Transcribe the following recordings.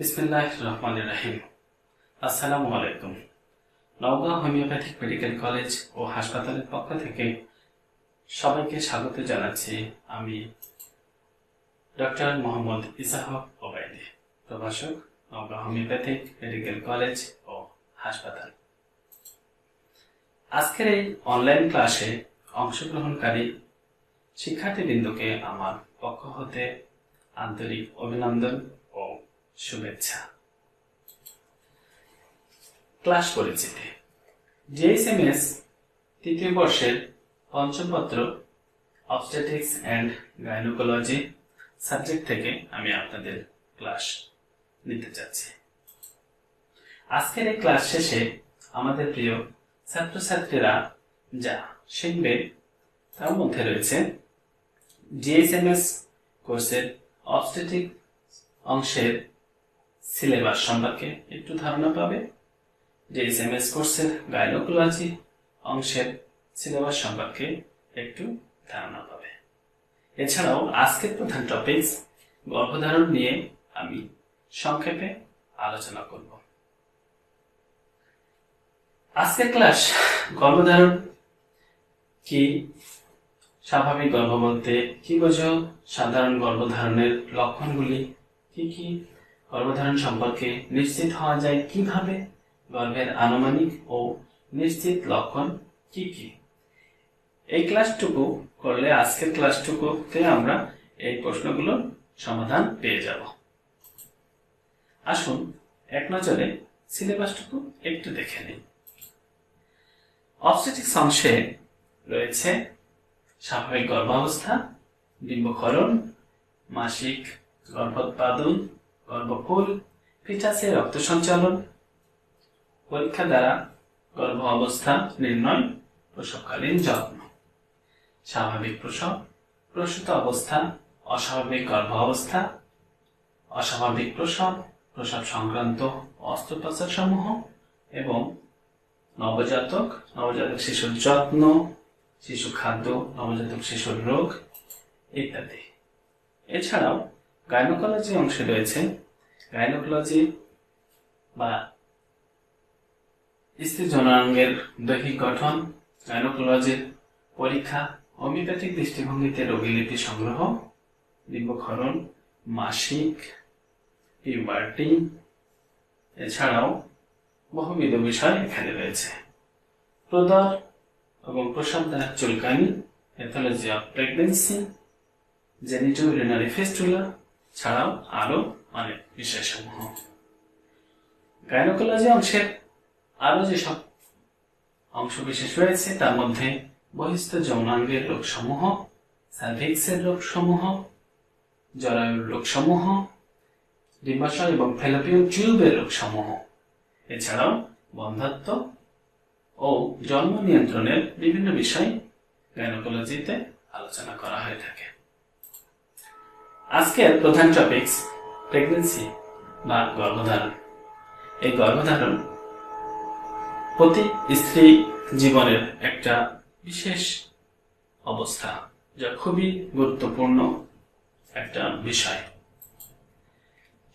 বিসমিল্লাহ রহমান রাহিম। আসসালামু homeopathic medical college ও পক্ষ থেকে সবাইকে স্বাগত জানাচ্ছি আমি ডক্টর মোহাম্মদ প্রভাষক হোমিওপ্যাথিক মেডিকেল কলেজ ও হাসপাতাল। আজকের এই অনলাইন ক্লাসে অংশগ্রহণকারী শিক্ষার্থীবৃন্দকে আমার পক্ষ হতে আন্তরিক অভিনন্দন শুভেচ্ছা। ক্লাস পরিচিতি। ডিএসএমএস তৃতীয় বর্ষের পঞ্চম পত্র অবস্টেটিক্স অ্যান্ড গাইনোকোলজি সাবজেক্ট থেকে আমি আপনাদের ক্লাস নিতে যাচ্ছি আজকের এই ক্লাস শেষে আমাদের প্রিয় ছাত্রছাত্রীরা যা শিখবে তার মধ্যে রয়েছে ডিএসএমএস কোর্সের অবস্টেটিক অংশের সিলেবাস সম্পর্কে একটু ধারণা পাবে? ডিএসএমএস কোর্সের গাইনোকোলজি অংশের সিলেবাস সম্পর্কে একটু ধারণা পাবে। এছাড়াও আজকের প্রধান টপিকস গর্ভধারণ নিয়ে আমি সংক্ষেপে আলোচনা করব। আজকের ক্লাস গর্ভধারণ কি? স্বাভাবিক গর্ভ বলতে কি বোঝো সাধারণ গর্ভধারণের লক্ষণগুলি কি কি? গর্ভধারণ সম্পর্কে নিশ্চিত হওয়া যায় কীভাবে? গর্ভের আনুমানিক ও নিশ্চিত লক্ষণ কি কি? এই ক্লাসটুকু করলে, আজকের ক্লাসটুকুতে আমরা এই প্রশ্নগুলোর সমাধান পেয়ে যাব। আসুন, এক নজরে সিলেবাসটুকু একটু দেখে নিই। অবস্টেটিক্স অংশে রয়েছে স্বাভাবিক গর্ভাবস্থা ডিম্বকরণ মাসিক গর্ভোৎপাদন গর্ভফুল ফিটাসে রক্ত সঞ্চালন, পরীক্ষা দ্বারা গর্ভ অবস্থা নির্ণয় প্রসবকালীন যত্ন। স্বাভাবিক প্রসব, প্রসূত অবস্থা, অস্বাভাবিক গর্ভ অবস্থা, অস্বাভাবিক প্রসব প্রসব সংক্রান্ত অস্ত্রোপচার সমূহ এবং নবজাতক নবজাতক শিশুর যত্ন, শিশু খাদ্য, নবজাতক শিশুর রোগ ইত্যাদি। এছাড়াও গাইনোকোলজি অংশে রয়েছে গাইনোকোলজি বা স্ত্রী জনাঙ্গের দৈহিক গঠন গাইনোকোলজির পরীক্ষা হোমিওপ্যাথিক দৃষ্টিভঙ্গিতে রোগী লিপি সংগ্রহ ডিম্বক্ষরণ মাসিক পিউবার্টি এছাড়াও বহুবিধ বিষয় এখানে রয়েছে। প্রদর এবং প্রসাবদায়ক চুলকানি pathology of pregnancy genito urinary fistula ছাড়াও আরও অনেক বিষয়সমূহ গাইনোকোলজি অংশের আরও যেসব অংশ বিশেষ রয়েছে, তার মধ্যে বহিস্থ যৌনাঙ্গের রোগসমূহ সার্ভিক্সের রোগসমূহ, জরায়ুর রোগসমূহ, ডিম্বাশয় এবং ফেলোপিয়ান টিউবের রোগসমূহ। এছাড়াও বন্ধাত্ম ও জন্ম নিয়ন্ত্রণের বিভিন্ন বিষয় গাইনোকোলজিতে আলোচনা করা হয়ে থাকে। আজকের প্রধান টপিকস প্রেগনেন্সি বা গর্ভধারণ। এই গর্ভধারণ প্রতি স্ত্রী জীবনের একটা বিশেষ অবস্থা, যা খুবই গুরুত্বপূর্ণ একটা বিষয়।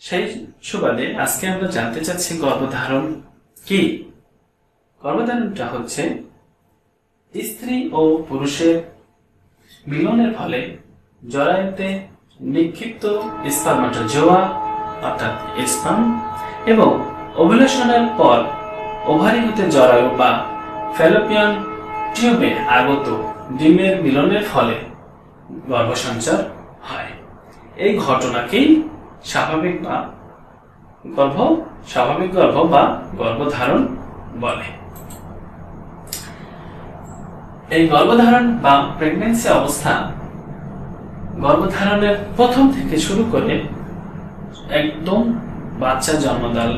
সেই সুবাদে আজকে আমরা জানতে চাচ্ছি গর্ভধারণ কি? গর্ভধারণটা হচ্ছে স্ত্রী ও পুরুষের মিলনের ফলে জরায়ুতে নিক্ষিপ্ত স্পার্মাটোজোয়া অর্থাৎ স্পার্ম এবং ওভুলেশনের পর ওভারি হতে জরায়ু বা ফ্যালোপিয়ান টিউবে আগত ডিমের মিলনের ফলে গর্ভসঞ্চার হয়। এই ঘটনাকেই স্বাভাবিক বা গর্ভ, স্বাভাবিক গর্ভ বা গর্ভধারণ বলে। এই গর্ভধারণ বা প্রেগনেন্সি অবস্থা গর্ভধারণের প্রথম থেকে শুরু করে একদম বাচ্চা জন্মদান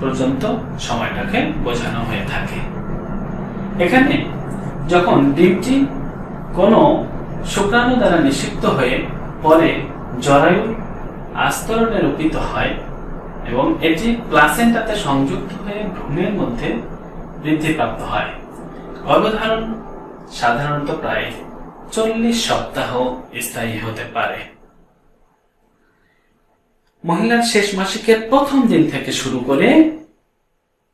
পর্যন্ত সময়টাকে বোঝানো হয়ে থাকে। এখানে যখন ডিমটি কোনো শুক্রাণু দ্বারা নিষিক্ত হয়ে পরে জরায়ু আস্তরণে রূপিত হয় এবং এটি প্লাসেন্টাতে সংযুক্ত হয়ে ভ্রূণের মধ্যে বৃদ্ধিপ্রাপ্ত হয়। গর্ভধারণ সাধারণত প্রায় চল্লিশ সপ্তাহ স্থায়ী হতে পারে। মহিলার শেষ মাসিকের প্রথম দিন থেকে শুরু করে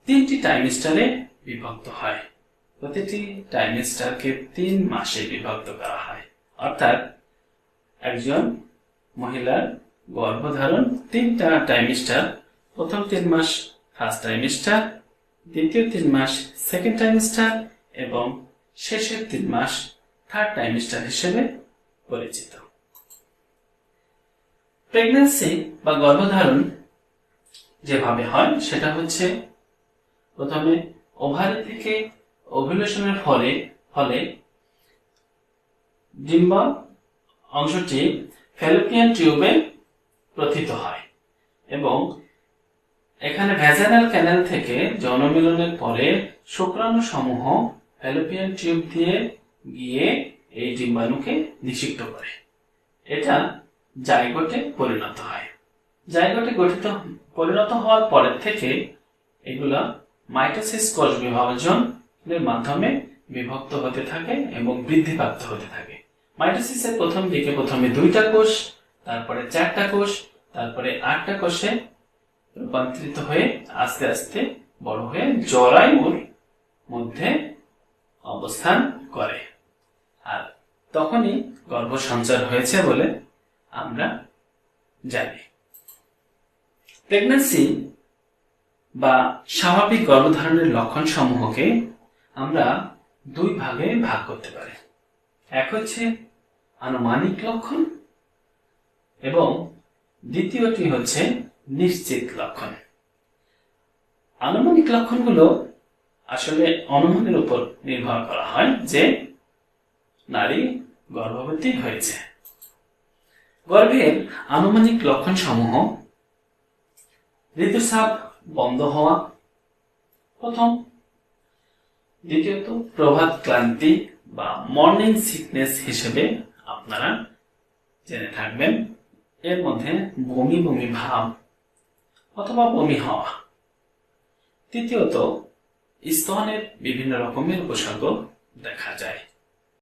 তিনটি টাইমিস্টারে বিভক্ত হয়। প্রতিটি টাইমিস্টারকে তিন মাসে বিভক্ত করা হয়। অর্থাৎ একজন মহিলার গর্ভধারণ তিনটা টাইমিস্টার প্রথম তিন মাস ফার্স্ট টাইমিস্টার দ্বিতীয় তিন মাস সেকেন্ড টাইমিস্টার এবং শেষের তিন মাস থার্ড টাইমিস্টার হিসেবে পরিচিত। প্রেগন্যান্সি বা গর্ভধারণ যেভাবে হয়, সেটা হচ্ছে প্রথমে ওভারি থেকে ওভুলেশনের ফলে ফলে ডিম্বা অংশটি ফ্যালোপিয়ান টিউবে প্রথিত হয় এবং এখানে ভ্যাজানাল ক্যানেল থেকে জনমিলনের পরে শুক্রাণু সমূহ ফ্যালোপিয়ান টিউব দিয়ে গিয়ে এই ডিম্বাণুকে নিষিক্ত করে। এটা জাইগোটে পরিণত হয়। জাইগোটে গঠিত, পরিণত হওয়ার পরের থেকে এগুলা মাইটোসিস কোষ বিভাজনের মাধ্যমে বিভক্ত হতে থাকে এবং বৃদ্ধিপ্রাপ্ত হতে থাকে। মাইটোসিসের প্রথম দিকে প্রথমে দুইটা কোষ, তারপরে চারটা কোষ, তারপরে আটটা কোষে রূপান্তরিত হয়ে আস্তে আস্তে বড় হয়ে জরায়ুর মধ্যে অবস্থান করে। আর তখনই গর্ভ সঞ্চার হয়েছে বলে আমরা জানি। প্রেগন্যান্সি বা স্বাভাবিক গর্ভধারণের লক্ষণ সমূহকে আমরা দুই ভাগে ভাগ করতে পারি। এক হচ্ছে আনুমানিক লক্ষণ এবং দ্বিতীয়টি হচ্ছে নিশ্চিত লক্ষণ। আনুমানিক লক্ষণগুলো আসলে অনুমানের উপর নির্ভর করা হয় যে নারী গর্ভবতী হয়েছে। গর্ভের আনুমানিক লক্ষণ সমূহ ঋতুস্রাব বন্ধ হওয়া, প্রথম। দ্বিতীয়ত, প্রভাত ক্লান্তি বা মর্নিং সিকনেস হিসেবে আপনারা জেনে থাকবেন। এর মধ্যে বমি বমি ভাব অথবা বমি হওয়া। তৃতীয়ত, স্তনের বিভিন্ন রকমের উপসর্গ দেখা যায়।